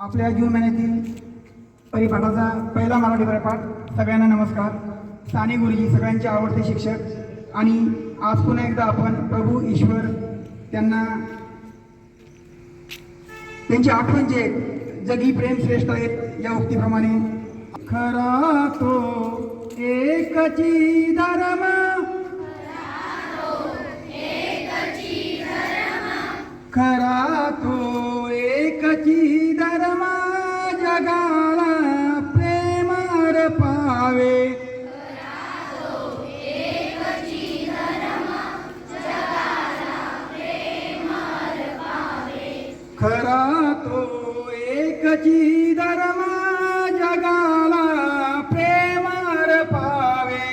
आपल्या जून महिन्यातील परिपाठाचा पहिला मराठी परिपाठ. सगळ्यांना नमस्कार. साने गुरुजी सगळ्यांचे आवडते शिक्षक आणि आज पुन्हा एकदा आपण प्रभू ईश्वर त्यांना त्यांची आठवण जे जगी प्रेम श्रेष्ठ आहेत या उक्तीप्रमाणे खरा तो एकची धर्म जगाला प्रेमार पावे. खरा तो एकची धर्म जगाला प्रेमार पावे.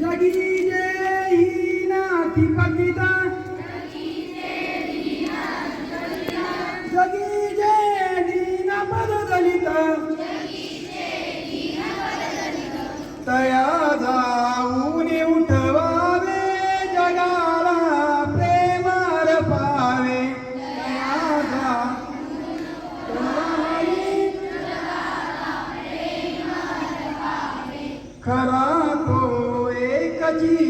जगी जे जगी जे दीन पद दलित तया जाऊन उठवावे जगाला प्रेमार पावे खरा तो एक जी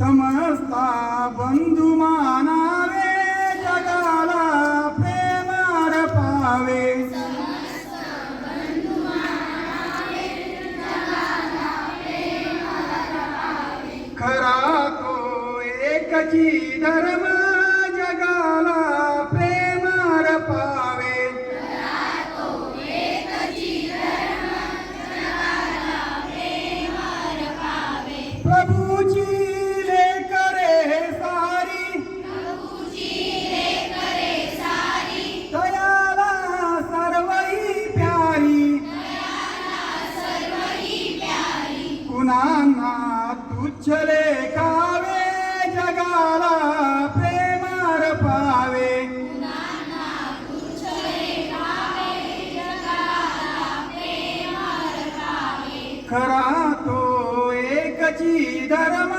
समजता बंधू मानावे जगाला प्रेमार पावे. खरा तो एकची धर्म कुणांना तुच्छ लेखावे जगाला प्रेमार पावे खरा तो एकची धर्म